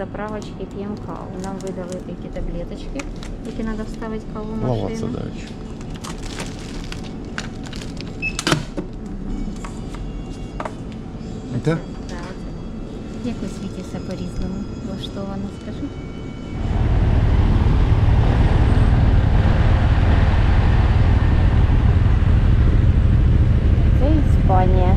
Іспанії на заправочці п'ємо каву. Нам видали такі таблеточки, які треба вставити в каву в Лава машину. Цедач. Де? Так, оце. Як у світі все по-різному влаштовано, скажи? Це Іспанія.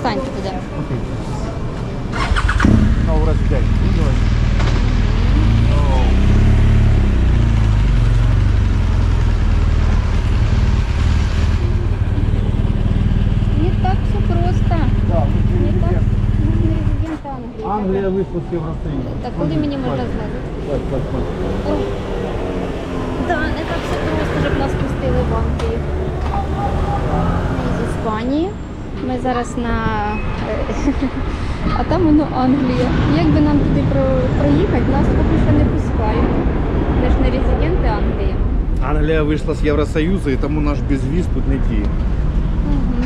Встаньте туди. Не так все просто. Да, мы Не так. резидент. Ну, ми не резиденти Англії. Так куди мені можна злазити? Так, Да, не так все просто, щоб нас пустили в Англію. Ми з Іспанії зараз на. е, А там воно Англія. Як би нам туди про- проїхати, нас поки що не пускають. Ми ж не резиденти Англії. Англія вийшла з Євросоюзу і тому наш безвіз тут не діє. Угу.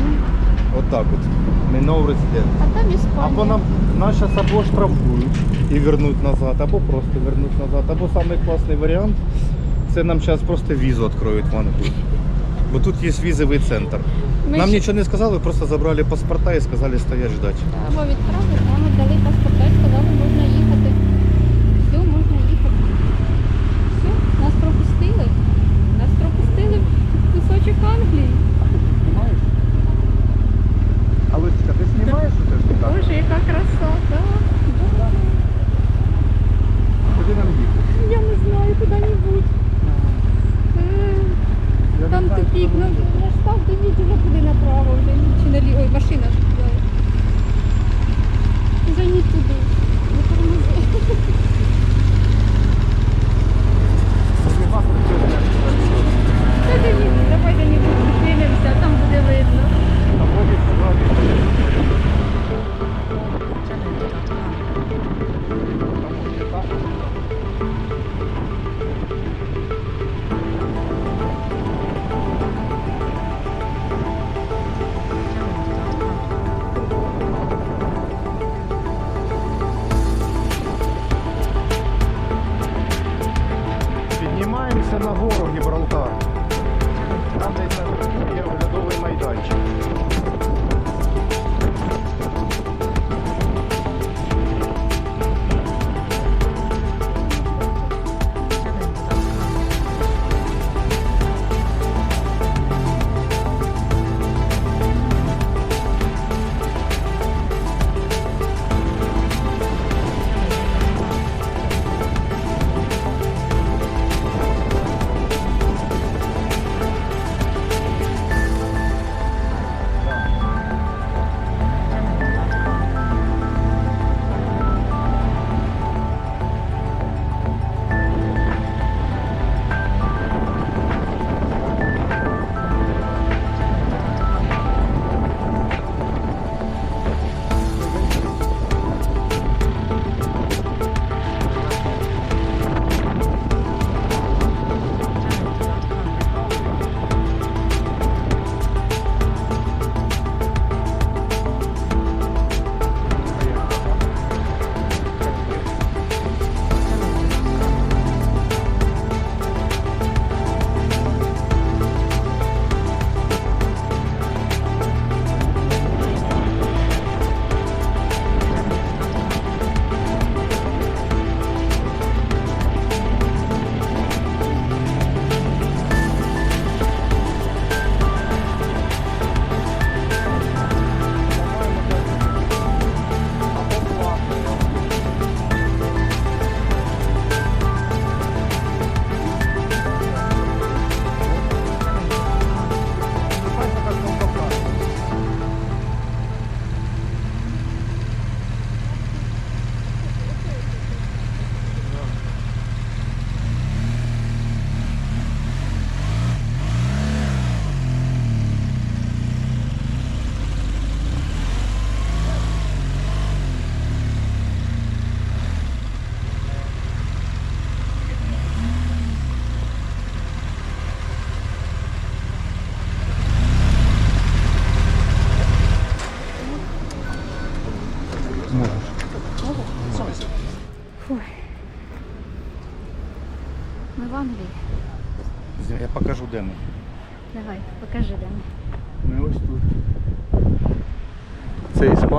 От так от. Ми no resident. А там Іспанія. Або нам нас зараз або штрафують і вернуть назад, або просто вернуть назад. Або самий класний варіант це нам зараз просто візу відкриють в Англію. Бо тут є візовий центр. Ми Нам ще- нічого не сказали, просто забрали паспорта і сказали стоять ждать. Або відправили, нам дали паспорта і сказали, можна їхати. Все, можна їхати. Все, нас пропустили. Нас пропустили в кусочок Англії. А Лисичка, ти знімаєш теж Боже, яка краса, так. Куди нам їхати? Я не знаю, куди-небудь. Е, Там тупік, куди ну їхати. став дивіться вже куди направо вже. Чи наліво. Ой, машина ж туди. ні туди.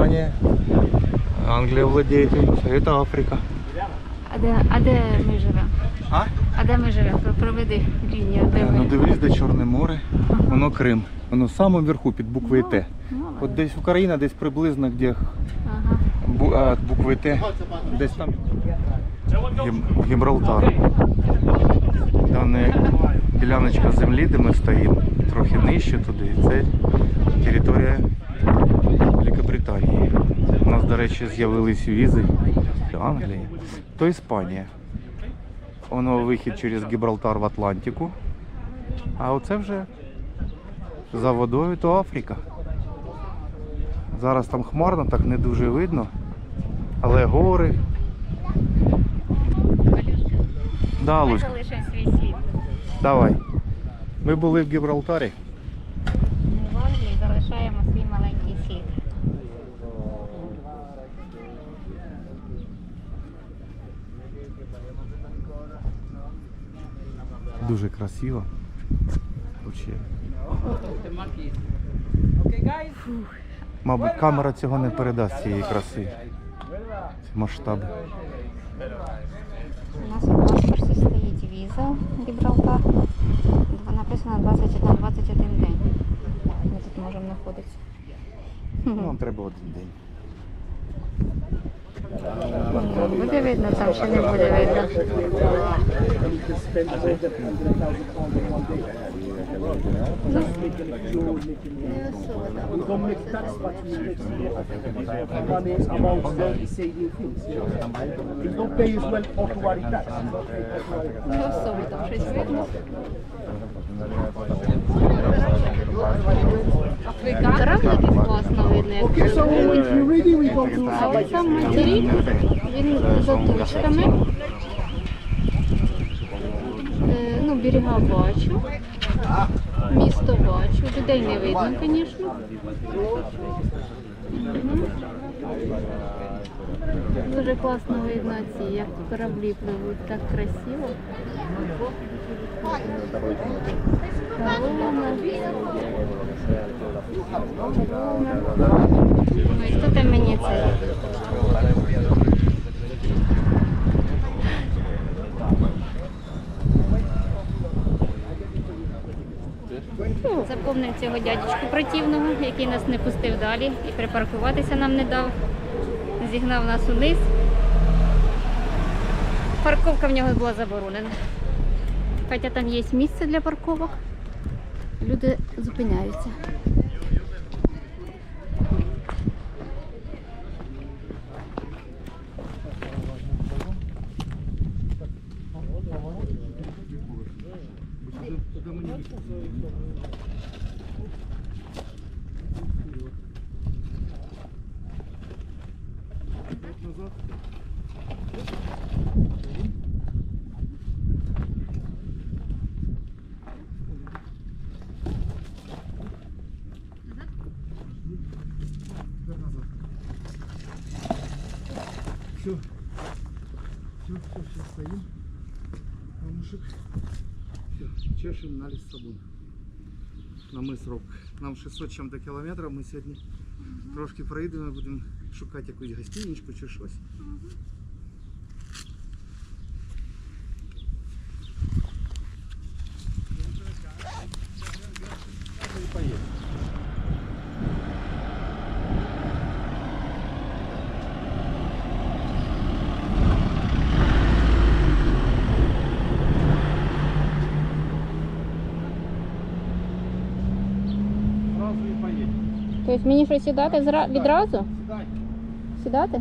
Це Іспанія. Англія владіє цим. Це Африка. А де, а де ми живемо? А? А де ми живемо? Проведи лінію, де Ну дивись, де Чорне море. Воно Крим. Воно в самому верху під буквою Т. Ну, От десь Україна, десь приблизно, де Ага. бу, а, букви Т. Десь там Гім, Гібралтар. Там діляночка землі, де ми стоїмо, трохи нижче туди. Це територія Великобританії. У нас, до речі, з'явились візи до Англії, то Іспанія. Воно вихід через Гібралтар в Атлантику. А оце вже за водою то Африка. Зараз там хмарно, так не дуже видно. Але гори. Да, Луська, давай. Ми були в Гібралтарі. Ми в Англії залишаємо свій маленький слід. Дуже красиво. Вообще. Мабуть, камера цього не передасть цієї краси. Ці масштаби. У нас у паспорті стоїть віза Гібралтар. Написано 21-21 день. Ми тут можемо знаходитися. Ну, Нам треба один день. Ну, Буде видно, там ще не буде видно. Не особо, да. money amongst там. Травники класно видно, як А от сам материк, він за тучками. Е, Ну, берега бачу. Місто бачу. Людей не видно, звісно. Дуже класно видно ці, як кораблі пливуть, так красиво. Ну і хто там мені це? Запомнив цього дядечку противного, який нас не пустив далі і припаркуватися нам не дав. Зігнав нас униз. Парковка в нього була заборонена. Хоча там є місце для парковок. Люди зупиняються. Все. Все, все, все, стоим. Камушек. Все, чешем на Лиссабон. На мыс Рок. Нам 600 чим-то кілометрів. Ми сьогодні трошки проїдемо, будемо шукати якусь гостиничку чи щось. Зразу і поїдемо. Тобто мені що сідати зра- відразу? Сідати?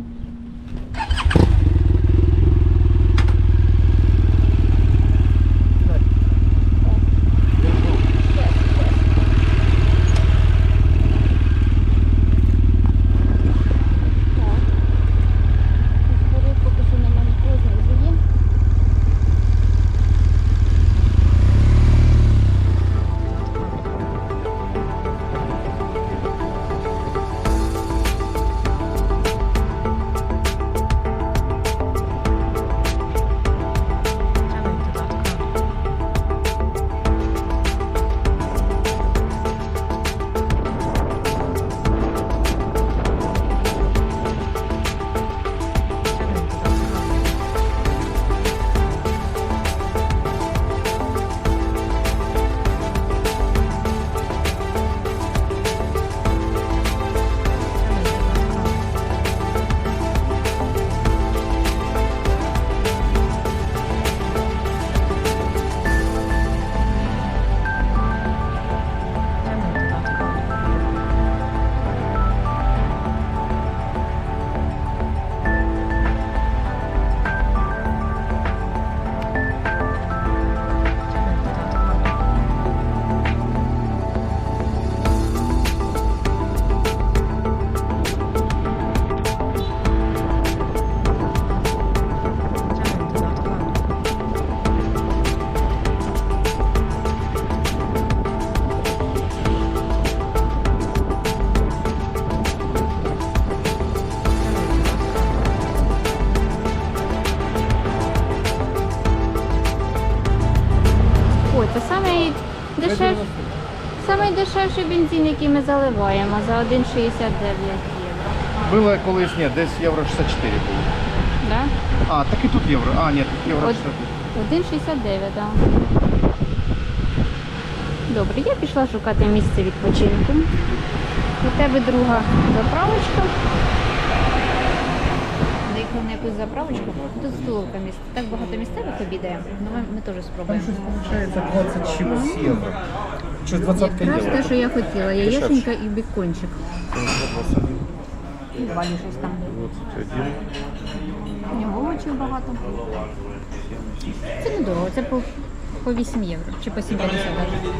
Самий бензин, який ми заливаємо за 1,69 євро. Було колись, ні, десь євро 64 було. Да? А, так і тут євро. А, ні, тут євро От. 65. 1,69, так. Добре, я пішла шукати місце відпочинку. У тебе друга заправочка. Заїхав на якусь заправочку. Тут столовка місць. Так багато місцевих обідає. Ну ми, ми теж спробуємо. Получається 20 чимось євро. Чи 20 Якраз те, що я хотіла. Яєченька і бікончик. І Валі щось там. 21. У нього овочів багато. Це недорого, це по, по 8 євро чи по 7,50 навіть.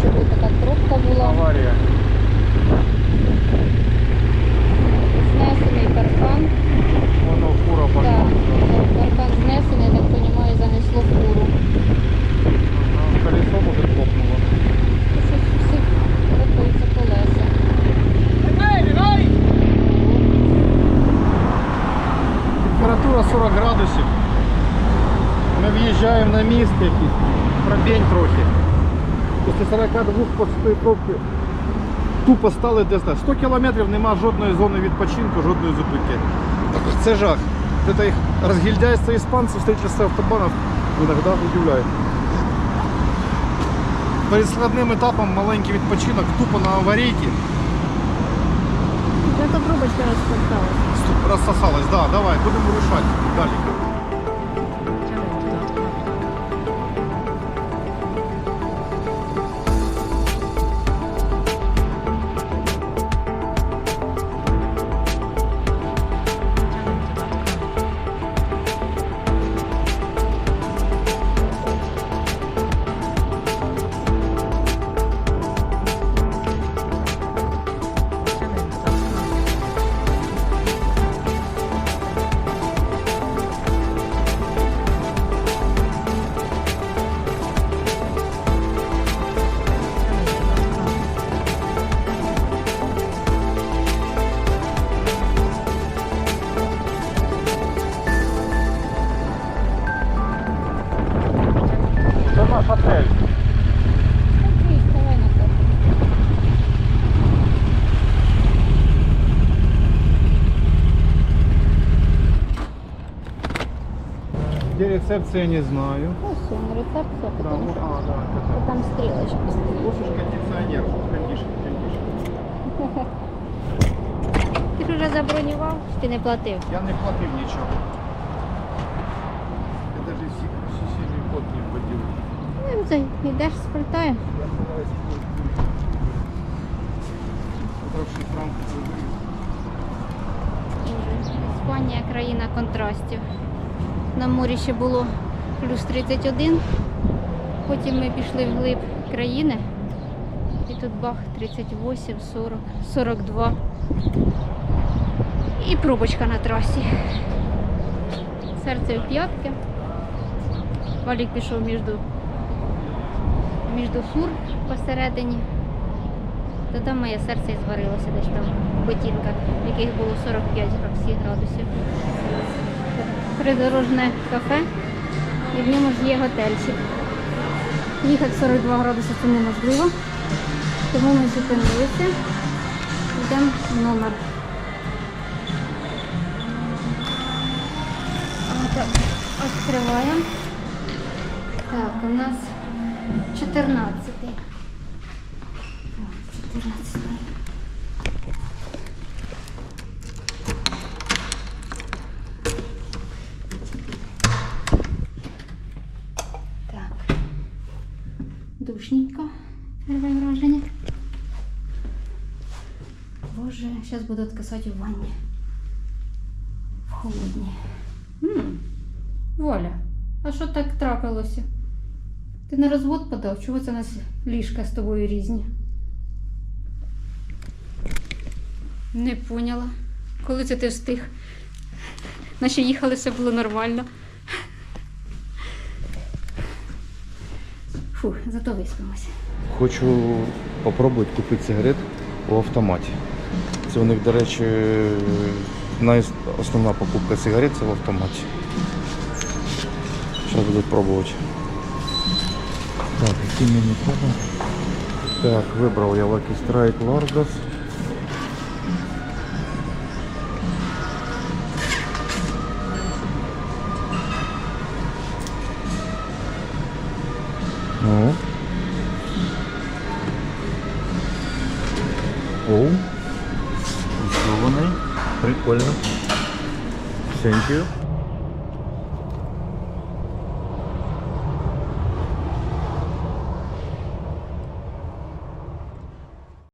Подивимося, чого така пробка була. Аварія. Знесений паркан. Воно фура Так, пошла. паркан знесений, я так розумію, занесло фуру. Колесо може хлопнуло. Щось у рухаються колеса. Температура 40 градусів. Ми в'їжджаємо на міст якийсь. Пробень трохи. Після 42 пустої пробки тупо стали десь на 100 кілометрів нема жодної зони відпочинку, жодної зупинки. Це жах. Це їх розгільдяйство іспанців встреча з автобанів іноді удивляє. перед складним етапом маленький відпочинок, тупо на аварійці. Зато трубочка розпорталася. Розсосалась, да, давай, будемо рушати далі. Де рецепція, не знаю. Ось він, рецепція, Да, ну, а, да, там стрілочка стоїть. Ось ж кондиціонер, кондишн, кондишн. Ти ж вже забронював, чи ти не платив? Я не платив нічого. Я навіть сусідній код не вводив. Ну, це йдеш, спортаєш. Я стараюсь Трохи франки зробив. Іспанія країна контрастів. На морі ще було плюс 31. Потім ми пішли вглиб країни. І тут бах 38, 40, 42. І пробочка на трасі. Серце в п'ятки. Валік пішов між, між фур посередині. Та там моє серце і зварилося десь там в ботинках, в яких було 45 гра- градусів. Придорожне кафе, і в ньому ж є готельчик. Їхати 42 градуси це неможливо, тому ми зупинилися, йдемо в номер. Отак, відкриваємо. Так, у нас 14. 14. Зараз буду відкисати в ванні. В холодній. М, Воля, а що так трапилося? Ти на розвод подав? Чого це у нас ліжка з тобою різні? Не поняла. Коли це ти встиг? Наче їхали, все було нормально. Фу, зато виспимося. Хочу попробувати купити сигарет у автоматі. Це у них, до речі, основна покупка сигарет це в автоматі. Зараз буду пробувати. Так, які мені треба? Так, вибрав я Lucky Strike Largos.